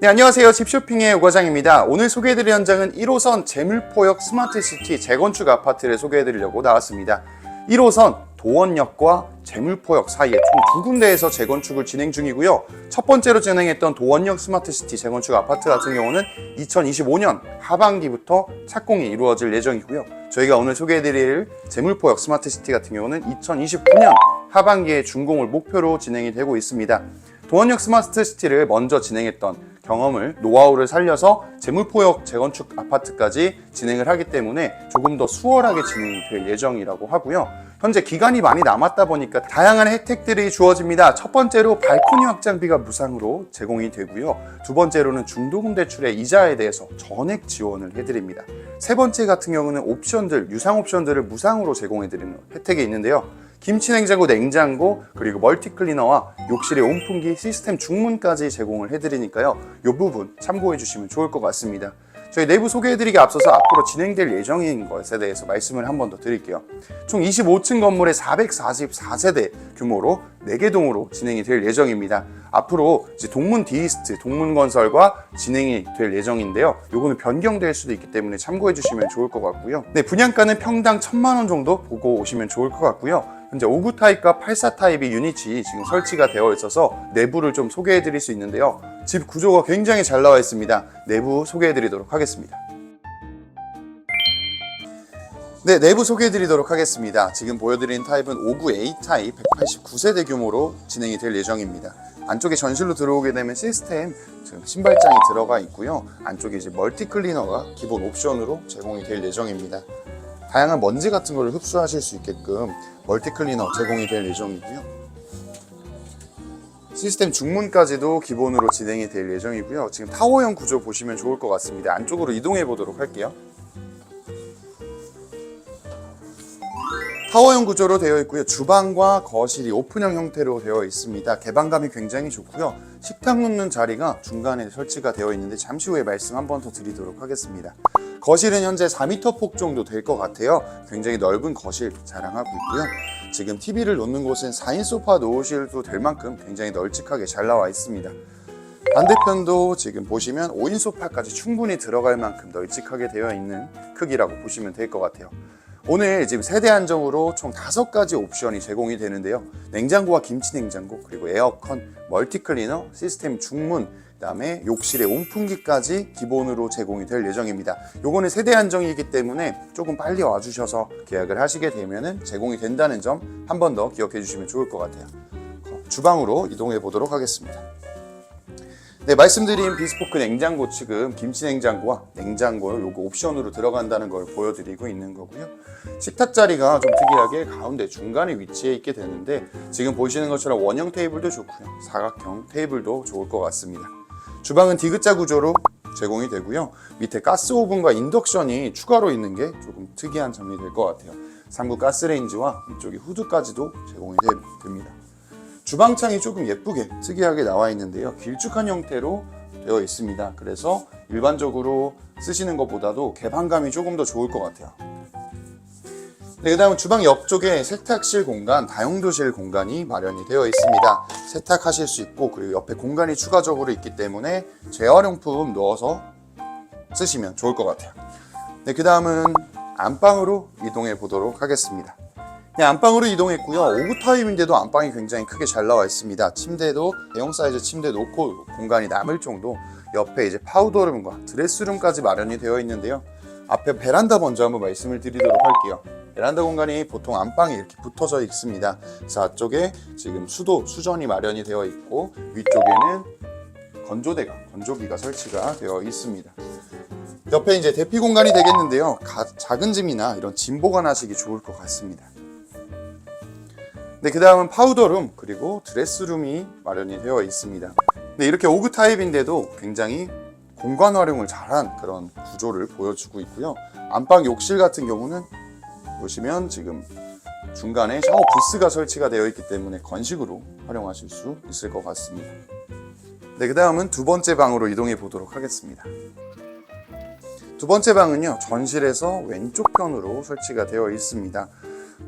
네, 안녕하세요. 집쇼핑의 오과장입니다. 오늘 소개해드릴 현장은 1호선 재물포역 스마트시티 재건축 아파트를 소개해드리려고 나왔습니다. 1호선 도원역과 재물포역 사이에 총 두 군데에서 재건축을 진행 중이고요. 첫 번째로 진행했던 도원역 스마트시티 재건축 아파트 같은 경우는 2025년 하반기부터 착공이 이루어질 예정이고요. 저희가 오늘 소개해드릴 재물포역 스마트시티 같은 경우는 2029년 하반기에 준공을 목표로 진행이 되고 있습니다. 도원역 스마트시티를 먼저 진행했던 경험을 노하우를 살려서 재물포역 재건축 아파트까지 진행을 하기 때문에 조금 더 수월하게 진행이 될 예정이라고 하고요. 현재 기간이 많이 남았다 보니까 다양한 혜택들이 주어집니다. 첫 번째로 발코니 확장비가 무상으로 제공이 되고요. 두 번째로는 중도금 대출의 이자에 대해서 전액 지원을 해드립니다. 세 번째 같은 경우는 옵션들, 유상 옵션들을 무상으로 제공해드리는 혜택이 있는데요. 김치 냉장고, 냉장고, 그리고 멀티 클리너와 욕실의 온풍기 시스템 중문까지 제공을 해드리니까요. 이 부분 참고해 주시면 좋을 것 같습니다. 저희 내부 소개해드리기 앞서서 앞으로 진행될 예정인 것에 대해서 말씀을 한 번 더 드릴게요. 총 25층 건물에 444세대 규모로 4개 동으로 진행이 될 예정입니다. 앞으로 동문 디이스트, 동문 건설과 진행이 될 예정인데요. 요거는 변경될 수도 있기 때문에 참고해 주시면 좋을 것 같고요. 네, 분양가는 평당 1000만 원 정도 보고 오시면 좋을 것 같고요. 현재 59 타입과 84 타입의 유닛이 지금 설치가 되어 있어서 내부를 좀 소개해 드릴 수 있는데요. 집 구조가 굉장히 잘 나와 있습니다. 내부 소개해 드리도록 하겠습니다. 네, 내부 소개해 드리도록 하겠습니다. 지금 보여드린 타입은 59A 타입 189세대 규모로 진행이 될 예정입니다. 안쪽에 전실로 들어오게 되면 시스템 지금 신발장이 들어가 있고요. 안쪽에 이제 멀티 클리너가 기본 옵션으로 제공이 될 예정입니다. 다양한 먼지 같은 거를 흡수하실 수 있게끔 멀티 클리너 제공이 될 예정이고요. 시스템 중문까지도 기본으로 진행이 될 예정이고요. 지금 타워형 구조 보시면 좋을 것 같습니다. 안쪽으로 이동해 보도록 할게요. 타워형 구조로 되어 있고요. 주방과 거실이 오픈형 형태로 되어 있습니다. 개방감이 굉장히 좋고요. 식탁 놓는 자리가 중간에 설치가 되어 있는데 잠시 후에 말씀 한 번 더 드리도록 하겠습니다. 거실은 현재 4m 폭 정도 될 것 같아요. 굉장히 넓은 거실 자랑하고 있고요. 지금 TV를 놓는 곳은 4인 소파 놓으셔도 될 만큼 굉장히 널찍하게 잘 나와 있습니다. 반대편도 지금 보시면 5인 소파까지 충분히 들어갈 만큼 널찍하게 되어 있는 크기라고 보시면 될 것 같아요. 오늘 지금 세대 한정으로 총 다섯 가지 옵션이 제공이 되는데요. 냉장고와 김치 냉장고, 그리고 에어컨, 멀티 클리너, 시스템 중문, 그다음에 욕실의 온풍기까지 기본으로 제공이 될 예정입니다. 요거는 세대 한정이기 때문에 조금 빨리 와주셔서 계약을 하시게 되면은 제공이 된다는 점 한 번 더 기억해 주시면 좋을 것 같아요. 주방으로 이동해 보도록 하겠습니다. 네, 말씀드린 비스포크 냉장고 측은 김치 냉장고와 냉장고 요거 옵션으로 들어간다는 걸 보여드리고 있는 거고요. 식탁 자리가 좀 특이하게 가운데 중간에 위치해 있게 되는데 지금 보시는 것처럼 원형 테이블도 좋고요. 사각형 테이블도 좋을 것 같습니다. 주방은 디귿자 구조로 제공이 되고요. 밑에 가스 오븐과 인덕션이 추가로 있는 게 조금 특이한 점이 될 것 같아요. 3구 가스레인지와 이쪽에 후드까지도 제공이 되- 됩니다. 주방창이 조금 예쁘게 특이하게 나와 있는데요. 길쭉한 형태로 되어 있습니다. 그래서 일반적으로 쓰시는 것보다도 개방감이 조금 더 좋을 것 같아요. 네, 그 다음 주방 옆쪽에 세탁실 공간, 다용도실 공간이 마련이 되어 있습니다. 세탁하실 수 있고 그리고 옆에 공간이 추가적으로 있기 때문에 재활용품 넣어서 쓰시면 좋을 것 같아요. 네, 그 다음은 안방으로 이동해 보도록 하겠습니다. 네, 안방으로 이동했고요. 5구 타입인데도 안방이 굉장히 크게 잘 나와 있습니다. 침대도 대형 사이즈 침대 놓고 공간이 남을 정도 옆에 이제 파우더룸과 드레스룸까지 마련이 되어 있는데요. 앞에 베란다 먼저 한번 말씀을 드리도록 할게요. 베란다 공간이 보통 안방에 이렇게 붙어져 있습니다. 그래서 앞쪽에 지금 수도, 수전이 마련이 되어 있고 위쪽에는 건조대가, 건조기가 설치가 되어 있습니다. 옆에 이제 대피 공간이 되겠는데요. 가- 작은 짐이나 이런 짐 보관하시기 좋을 것 같습니다. 네, 그 다음은 파우더룸 그리고 드레스룸이 마련이 되어 있습니다. 네, 이렇게 오그 타입인데도 굉장히 공간 활용을 잘한 그런 구조를 보여주고 있고요. 안방 욕실 같은 경우는 보시면 지금 중간에 샤워 부스가 설치가 되어 있기 때문에 건식으로 활용하실 수 있을 것 같습니다. 네, 그 다음은 두 번째 방으로 이동해 보도록 하겠습니다. 두 번째 방은요, 전실에서 왼쪽 편으로 설치가 되어 있습니다.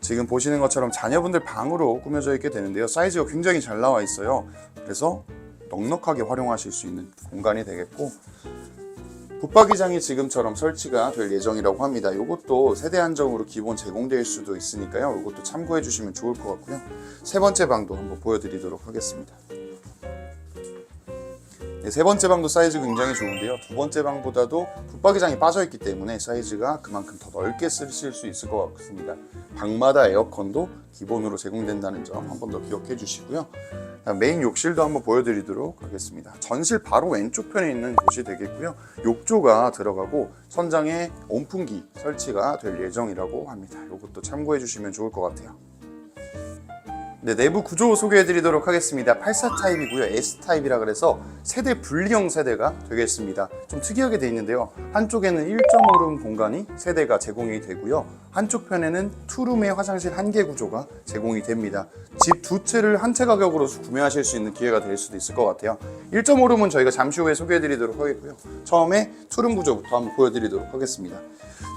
지금 보시는 것처럼 자녀분들 방으로 꾸며져 있게 되는데요. 사이즈가 굉장히 잘 나와 있어요. 그래서 넉넉하게 활용하실 수 있는 공간이 되겠고 붙박이장이 지금처럼 설치가 될 예정이라고 합니다. 이것도 세대 한정으로 기본 제공될 수도 있으니까요. 이것도 참고해 주시면 좋을 것 같고요. 세 번째 방도 한번 보여드리도록 하겠습니다. 네, 세 번째 방도 사이즈 굉장히 좋은데요. 두 번째 방보다도 붙박이장이 빠져있기 때문에 사이즈가 그만큼 더 넓게 쓰실 수 있을 것 같습니다. 방마다 에어컨도 기본으로 제공된다는 점 한 번 더 기억해 주시고요. 메인 욕실도 한번 보여드리도록 하겠습니다. 전실 바로 왼쪽 편에 있는 곳이 되겠고요. 욕조가 들어가고 천장에 온풍기 설치가 될 예정이라고 합니다. 이것도 참고해 주시면 좋을 것 같아요. 네, 내부 구조 소개해 드리도록 하겠습니다. 84 타입이고요. S 타입이라 그래서 세대 분리형 세대가 되겠습니다. 좀 특이하게 돼 있는데요. 한쪽에는 1.5룸 공간이 세대가 제공이 되고요. 한쪽 편에는 투룸의 화장실 한 개 구조가 제공이 됩니다. 집 두 채를 한 채 가격으로 구매하실 수 있는 기회가 될 수도 있을 것 같아요. 1.5룸은 저희가 잠시 후에 소개해 드리도록 하겠고요. 처음에 투룸 구조부터 한번 보여드리도록 하겠습니다.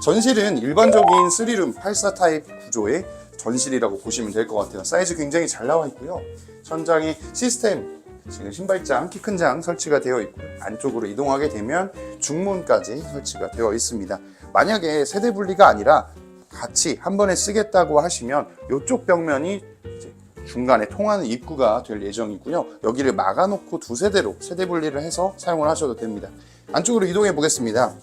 전실은 일반적인 3룸 84 타입 구조의 전실이라고 보시면 될 것 같아요. 사이즈 굉장히 잘 나와 있고요. 천장에 시스템 지금 신발장, 키 큰 장 설치가 되어 있고요. 안쪽으로 이동하게 되면 중문까지 설치가 되어 있습니다. 만약에 세대 분리가 아니라 같이 한 번에 쓰겠다고 하시면 이쪽 벽면이 중간에 통하는 입구가 될 예정이고요. 여기를 막아놓고 두 세대로 세대 분리를 해서 사용을 하셔도 됩니다. 안쪽으로 이동해 보겠습니다.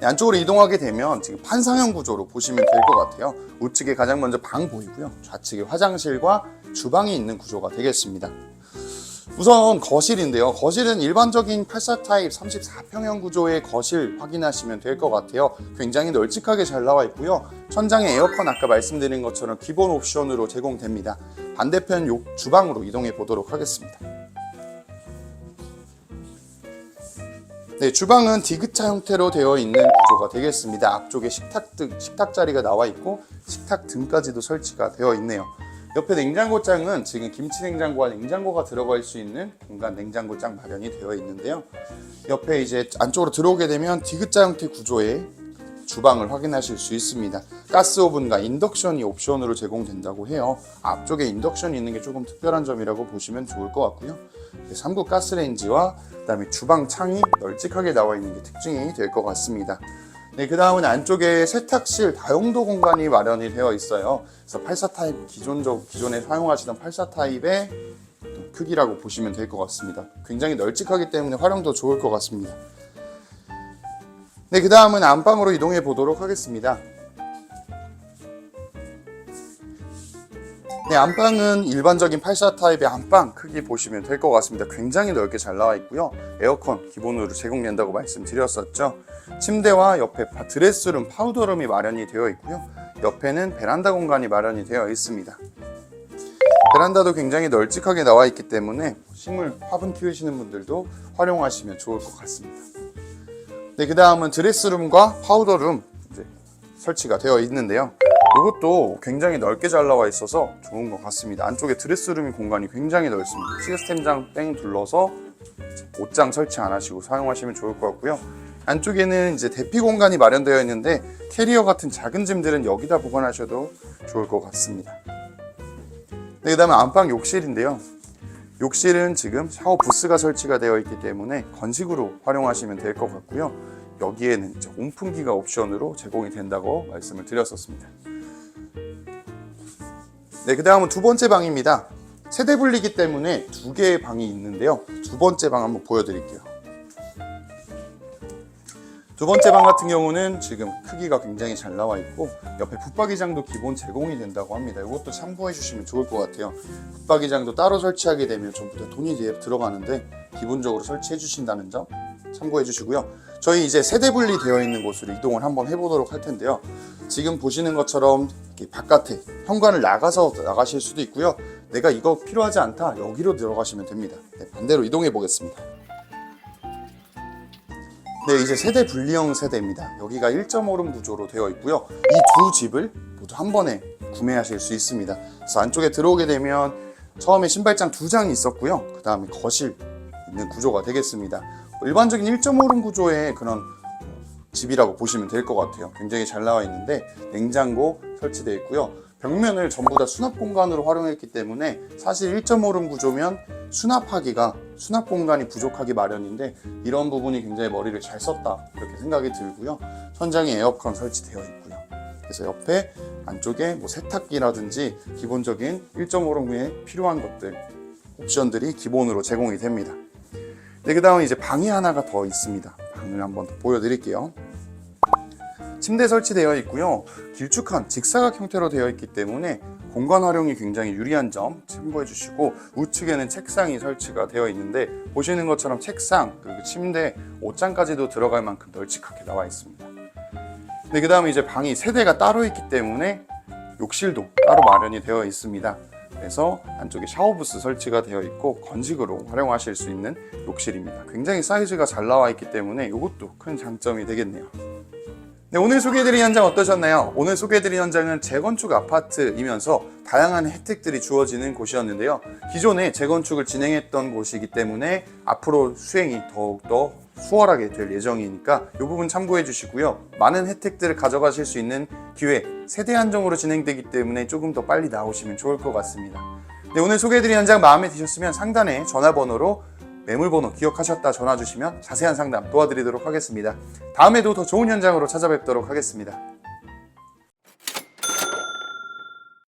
네, 안쪽으로 이동하게 되면 지금 판상형 구조로 보시면 될 것 같아요. 우측에 가장 먼저 방 보이고요. 좌측에 화장실과 주방이 있는 구조가 되겠습니다. 우선 거실인데요. 거실은 일반적인 84 타입 34평형 구조의 거실 확인하시면 될 것 같아요. 굉장히 널찍하게 잘 나와 있고요. 천장에 에어컨 아까 말씀드린 것처럼 기본 옵션으로 제공됩니다. 반대편 욕 주방으로 이동해 보도록 하겠습니다. 네, 주방은 디귿자 형태로 되어 있는 구조가 되겠습니다. 앞쪽에 식탁 등, 식탁 자리가 나와 있고 식탁 등까지도 설치가 되어 있네요. 옆에 냉장고장은 지금 김치 냉장고와 냉장고가 들어갈 수 있는 공간 냉장고장 마련이 되어 있는데요. 옆에 이제 안쪽으로 들어오게 되면 디귿자 형태 구조의 주방을 확인하실 수 있습니다. 가스 오븐과 인덕션이 옵션으로 제공된다고 해요. 앞쪽에 인덕션이 있는 게 조금 특별한 점이라고 보시면 좋을 것 같고요. 3구 가스레인지와 그다음에 주방 창이 널찍하게 나와 있는 게 특징이 될 것 같습니다. 네, 그 다음은 안쪽에 세탁실 다용도 공간이 마련이 되어 있어요. 그래서 84 타입 기존적 기존에 사용하시던 84 타입의 크기라고 보시면 될 것 같습니다. 굉장히 널찍하기 때문에 활용도 좋을 것 같습니다. 네, 그 다음은 안방으로 이동해 보도록 하겠습니다. 네, 안방은 일반적인 84 타입의 안방 크기 보시면 될 것 같습니다. 굉장히 넓게 잘 나와 있고요. 에어컨 기본으로 제공된다고 말씀드렸었죠. 침대와 옆에 파- 드레스룸, 파우더룸이 마련이 되어 있고요. 옆에는 베란다 공간이 마련이 되어 있습니다. 베란다도 굉장히 널찍하게 나와 있기 때문에 식물 화분 키우시는 분들도 활용하시면 좋을 것 같습니다. 네, 그 다음은 드레스룸과 파우더룸 설치가 되어 있는데요. 이것도 굉장히 넓게 잘 나와 있어서 좋은 것 같습니다. 안쪽에 드레스룸 공간이 굉장히 넓습니다. 시스템장 뺑 둘러서 옷장 설치 안 하시고 사용하시면 좋을 것 같고요. 안쪽에는 이제 대피 공간이 마련되어 있는데 캐리어 같은 작은 짐들은 여기다 보관하셔도 좋을 것 같습니다. 네, 그 다음에 안방 욕실인데요. 욕실은 지금 샤워 부스가 설치가 되어 있기 때문에 건식으로 활용하시면 될 것 같고요. 여기에는 온풍기가 옵션으로 제공이 된다고 말씀을 드렸었습니다. 네, 그 다음은 두 번째 방입니다. 세대 분리기 때문에 두 개의 방이 있는데요. 두 번째 방 한번 보여드릴게요. 두 번째 방 같은 경우는 지금 크기가 굉장히 잘 나와 있고 옆에 붙박이장도 기본 제공이 된다고 합니다. 이것도 참고해 주시면 좋을 것 같아요. 붙박이장도 따로 설치하게 되면 전부 다 돈이 들어가는데 기본적으로 설치해 주신다는 점 참고해 주시고요. 저희 이제 세대 분리 되어 있는 곳으로 이동을 한번 해보도록 할 텐데요. 지금 보시는 것처럼 바깥에 현관을 나가서 나가실 수도 있고요. 내가 이거 필요하지 않다 여기로 들어가시면 됩니다. 네, 반대로 이동해 보겠습니다. 네, 이제 세대 분리형 세대입니다. 여기가 1.5룸 구조로 되어 있고요. 이 두 집을 모두 한 번에 구매하실 수 있습니다. 그래서 안쪽에 들어오게 되면 처음에 신발장 두 장이 있었고요. 그 다음에 거실 있는 구조가 되겠습니다. 일반적인 1.5룸 구조의 그런 집이라고 보시면 될 것 같아요. 굉장히 잘 나와 있는데 냉장고 설치되어 있고요. 벽면을 전부 다 수납 공간으로 활용했기 때문에 사실 1.5룸 구조면 수납하기가 수납 공간이 부족하기 마련인데 이런 부분이 굉장히 머리를 잘 썼다 이렇게 생각이 들고요. 천장에 에어컨 설치되어 있고요. 그래서 옆에 안쪽에 뭐 세탁기라든지 기본적인 1.5룸에 필요한 것들 옵션들이 기본으로 제공이 됩니다. 네, 그 다음에 이제 방이 하나가 더 있습니다. 방을 한번 더 보여드릴게요. 침대 설치되어 있고요. 길쭉한 직사각 형태로 되어 있기 때문에 공간 활용이 굉장히 유리한 점 참고해 주시고 우측에는 책상이 설치가 되어 있는데 보시는 것처럼 책상 그리고 침대 옷장까지도 들어갈 만큼 널찍하게 나와 있습니다. 네, 그 다음에 이제 방이 세대가 따로 있기 때문에 욕실도 따로 마련이 되어 있습니다. 그래서 안쪽에 샤워부스 설치가 되어 있고 건식으로 활용하실 수 있는 욕실입니다. 굉장히 사이즈가 잘 나와 있기 때문에 이것도 큰 장점이 되겠네요. 네, 오늘 소개해드린 현장 어떠셨나요? 오늘 소개해드린 현장은 재건축 아파트이면서 다양한 혜택들이 주어지는 곳이었는데요. 기존에 재건축을 진행했던 곳이기 때문에 앞으로 수행이 더욱더 수월하게 될 예정이니까 이 부분 참고해 주시고요. 많은 혜택들을 가져가실 수 있는 기회, 세대 한정으로 진행되기 때문에 조금 더 빨리 나오시면 좋을 것 같습니다. 네, 오늘 소개해드린 현장 마음에 드셨으면 상단에 전화번호로 매물번호 기억하셨다 전화 주시면 자세한 상담 도와드리도록 하겠습니다. 다음에도 더 좋은 현장으로 찾아뵙도록 하겠습니다.